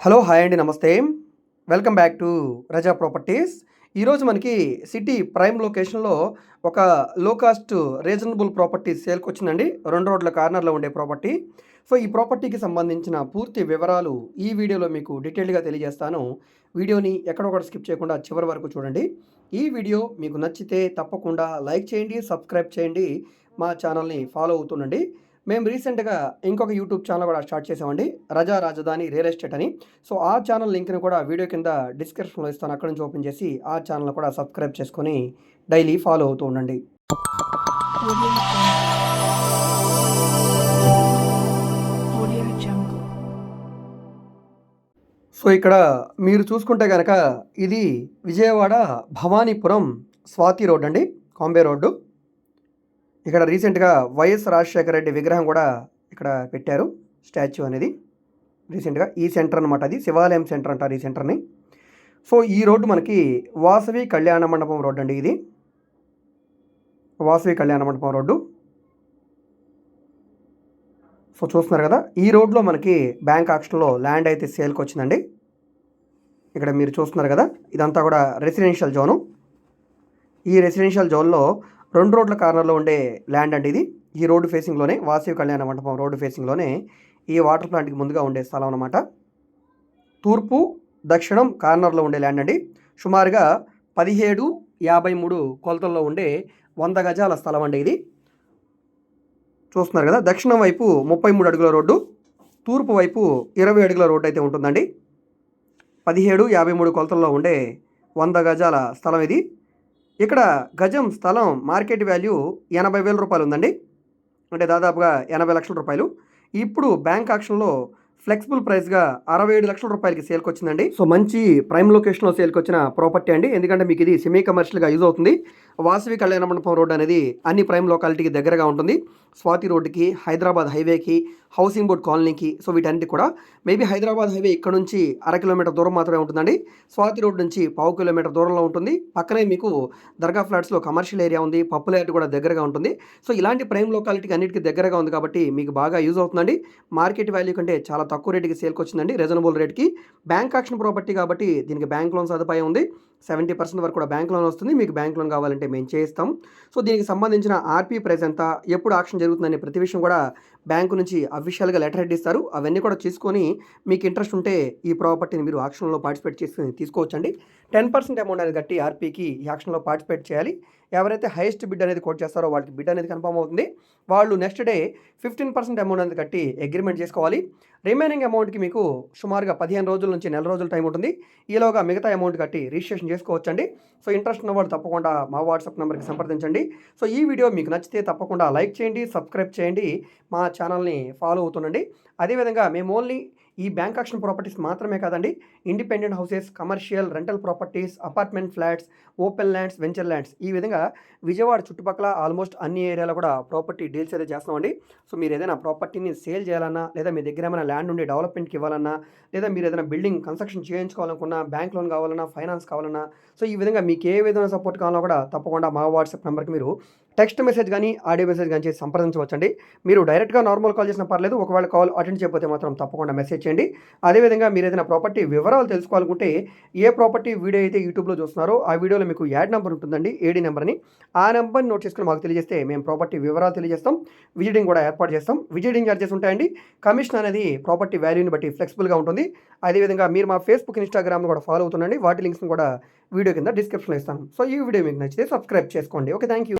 Hello hi అండి నమస్తే. Welcome back to Raza properties. ఈరోజు మనకి సిటీ ప్రైమ్ లొకేషన్లో ఒక లో కాస్ట్ రీజనబుల్ ప్రాపర్టీ సేల్కి వచ్చిందండి రెండు రోడ్ల కార్నర్లో ఉండే ప్రాపర్టీ సో ఈ ప్రాపర్టీకి సంబంధించిన పూర్తి వివరాలు ఈ వీడియోలో మీకు డీటెయిల్గా తెలియజేస్తాను. వీడియోని ఎక్కడొక్కడ స్కిప్ చేయకుండా చివరి వరకు చూడండి. ఈ వీడియో మీకు నచ్చితే తప్పకుండా లైక్ చేయండి సబ్స్క్రైబ్ చేయండి. మా ఛానల్ని ఫాలో అవుతుండండి. మేము రీసెంట్గా ఇంకొక యూట్యూబ్ ఛానల్ కూడా స్టార్ట్ చేసామండి రజా రాజధాని రియల్ ఎస్టేట్ అని. సో ఆ ఛానల్ లింక్ని కూడా వీడియో కింద డిస్క్రిప్షన్లో ఇస్తాను అక్కడ నుంచి ఓపెన్ చేసి ఆ ఛానల్ కూడా సబ్స్క్రైబ్ చేసుకొని డైలీ ఫాలో అవుతూ ఉండండి. సో ఇక్కడ మీరు చూసుకుంటే కనుక ఇది విజయవాడ భవానీపురం స్వాతి రోడ్ అండి కాంబే రోడ్డు. ఇక్కడ రీసెంట్గా వైఎస్ రాజశేఖర రెడ్డి విగ్రహం కూడా ఇక్కడ పెట్టారు స్టాచ్యూ అనేది. రీసెంట్గా ఈ సెంటర్ అనమాట అది శివాలయం సెంటర్ అంటారు ఈ సెంటర్ని. సో ఈ రోడ్డు మనకి వాసవి కళ్యాణ మండపం రోడ్డు అండి ఇది. వాసవి కళ్యాణ మండపం రోడ్డు. సో చూస్తున్నారు కదా ఈ రోడ్లో మనకి బ్యాంక్ ఆక్షన్లో ల్యాండ్ అయితే సేల్కి వచ్చిందండి. ఇక్కడ మీరు చూస్తున్నారు కదా ఇదంతా కూడా రెసిడెన్షియల్ జోను. ఈ రెసిడెన్షియల్ జోన్లో రెండు రోడ్ల కార్నర్లో ఉండే ల్యాండ్ అండి ఇది. ఈ రోడ్డు ఫేసింగ్లోనే వాసవి కళ్యాణ మండపం రోడ్డు ఫేసింగ్లోనే ఈ వాటర్ ప్లాంట్కి ముందుగా ఉండే స్థలం అనమాట తూర్పు దక్షిణం కార్నర్లో ఉండే ల్యాండ్ అండి. సుమారుగా పదిహేడు యాభై మూడు కొలతల్లో ఉండే వంద గజాల స్థలం అండి ఇది. చూస్తున్నారు కదా దక్షిణం వైపు ముప్పై మూడు అడుగుల రోడ్డు తూర్పు వైపు ఇరవై అడుగుల రోడ్డు అయితే ఉంటుందండి. పదిహేడు యాభై మూడు కొలతల్లో ఉండే వంద గజాల స్థలం ఇది. ఇక్కడ గజం స్థలం మార్కెట్ వాల్యూ ఎనభై వేల రూపాయలు ఉందండి అంటే దాదాపుగా ఎనభై లక్షల రూపాయలు. ఇప్పుడు బ్యాంక్ ఆక్షన్లో ఫ్లెక్సిబుల్ ప్రైస్గా అరవై ఏడు లక్షల రూపాయలకి సేల్కి వచ్చిందండి సో మంచి ప్రైమ్ లొకేషన్లో సేల్కి వచ్చిన ప్రాపర్టీ అండి. ఎందుకంటే మీకు ఇది సెమీ కమర్షియల్గా యూజ్ అవుతుంది. వాసవి కళ్యాణ మండపం రోడ్ అనేది అన్ని ప్రైమ్ లొకాలిటీకి దగ్గరగా ఉంటుంది. స్వాతి రోడ్డుకి హైదరాబాద్ హైవేకి హౌసింగ్ బోర్డ్ కాలనీకి. సో వీటన్నిటి కూడా మేబీ హైదరాబాద్ హైవే ఇక్కడ నుంచి అర కిలోమీటర్ దూరం మాత్రమే ఉంటుందండి. స్వాతి రోడ్ నుంచి పావు కిలోమీటర్ దూరంలో ఉంటుంది. పక్కనే మీకు దర్గా ఫ్లాట్స్లో కమర్షియల్ ఏరియా ఉంది. పప్పులేట్ కూడా దగ్గరగా ఉంటుంది. సో ఇలాంటి ప్రైమ్ లొకాలిటీకి అన్నిటికీ దగ్గరగా ఉంది కాబట్టి మీకు బాగా యూజ్ అవుతుందండి. మార్కెట్ వాల్యూ కంటే చాలా తక్కువ రేటుకి సేల్కి వచ్చిందండి. రీజనబుల్ రేట్కి. బ్యాంక్ ఆక్షన్ ప్రాపర్టీ కాబట్టి దీనికి బ్యాంక్ లోన్ సదుపాయం ఉంది. సెవెంటీ పర్సెంట్ వరకు కూడా బ్యాంక్ లోన్ వస్తుంది. మీకు బ్యాంక్ లోన్ కావాలంటే మేము చేయిస్తాం. సో దీనికి సంబంధించిన ఆర్పీ ప్రైస్ ఎంత ఎప్పుడు ఆక్షన్ జరుగుతుందనే ప్రతి విషయం కూడా బ్యాంకు నుంచి అఫీషియల్గా లెటర్ హెడ్ ఇస్తారు. అవన్నీ కూడా తీసుకొని మీకు ఇంట్రెస్ట్ ఉంటే ఈ ప్రాపర్టీని మీరు ఆక్షన్లో పార్టిసిపేట్ చేసి తీసుకోవచ్చండి. టెన్ పర్సెంట్ అమౌంట్ అనేది కట్టి ఆర్పీకి ఈ పార్టిసిపేట్ చేయాలి. ఎవరైతే హైయెస్ట్ బిడ్ అనేది కోట్ చేస్తారో వాళ్ళకి బిడ్ అనేది కన్ఫర్మ్ అవుతుంది. వాళ్ళు next day fifteen percent amount అనేది కట్టి అగ్రిమెంట్ చేసుకోవాలి. రిమైనింగ్ అమౌంట్కి మీకు సుమారుగా పదిహేను రోజుల నుంచి నెల రోజుల టైం ఉంటుంది. ఈలోగా మిగతా అమౌంట్ కట్టి రిజిస్ట్రేషన్ చేసుకోవచ్చండి. సో ఇంట్రెస్ట్ ఉన్న వాళ్ళు తప్పకుండా మా వాట్సాప్ నెంబర్కి సంప్రదించండి. సో ఈ వీడియో మీకు నచ్చితే తప్పకుండా లైక్ చేయండి సబ్స్క్రైబ్ చేయండి. మా ఛానల్ని ఫాలో అవుతుండండి. అదేవిధంగా మేము ఓన్లీ ఈ బ్యాంక్ ఆక్షన్ ప్రాపర్టీస్ మాత్రమే కాదండి independent houses commercial rental properties apartment flats open lands venture lands ఈ విధంగా విజయవాడ చుట్టుపక్కల ఆల్మోస్ట్ అన్ని ఏరియాలో కూడా ప్రాపర్టీ డీల్స్ అయితే చేస్తామండి. సో మీరు ఏదైనా ప్రాపర్టీని సేల్ చేయాలన్నా లేదా మీ దగ్గర ఏమైనా ల్యాండ్ ఉండి డెవలప్మెంట్కి ఇవ్వాలన్నా లేదా మీరు ఏదైనా బిల్డింగ్ కన్స్ట్రక్షన్ చేయించుకోవాలనుకున్నా బ్యాంక్ లోన్ కావాలన్నా ఫైనాన్స్ కావాలన్నా సో ఈ విధంగా మీకు ఏ విధమైన సపోర్ట్ కావాలన్నా కూడా తప్పకుండా మా వాట్సాప్ నెంబర్కి మీరు టెక్స్ట్ మెసేజ్ కానీ ఆడియో మెసేజ్ కానీ చేసి సంప్రదించవచ్చండి. మీరు డైరెక్ట్గా నార్మల్ కాల్ చేసినా పర్లేదు ఒకవేళ కాల్ అటెండ్ చేయకపోతే మాత్రం తప్పకుండా మెసేజ్ చేయండి. అదేవిధంగా మీరు ఏదైనా ప్రాపర్టీ వివరాలు తెలుసుకోవాలనుకుంటే ఏ ప్రాపర్టీ వీడియో అయితే యూట్యూబ్లో చూస్తున్నారో ఆ వీడియోలో మీకు యాడ్ నెంబర్ ఉంటుందండి ఏడీ నెంబర్ని ఆ నెంబర్ని నోట్ చేసుకుని మాకు తెలియజేస్తే మేము ప్రాపర్టీ వివరాలు తెలియజేస్తాం విజిటింగ్ కూడా ఏర్పాటు చేస్తాం. విజిటింగ్ చార్జెస్ ఉంటాయండి. కమిషన్ అనేది ప్రాపర్టీ వాల్యూని బట్టి ఫ్లెక్సిబుల్గా ఉంటుంది. అదేవిధంగా మీరు మా ఫేస్బుక్ ఇన్స్టాగ్రామ్ను కూడా ఫాలో అవుతుండండి. వాటి లింక్స్ని కూడా వీడియో కింద డిస్క్రిప్షన్లో ఇస్తాను. సో ఈ వీడియో మీకు నచ్చితే సబ్స్క్రైబ్ చేసుకోండి. Okay thank you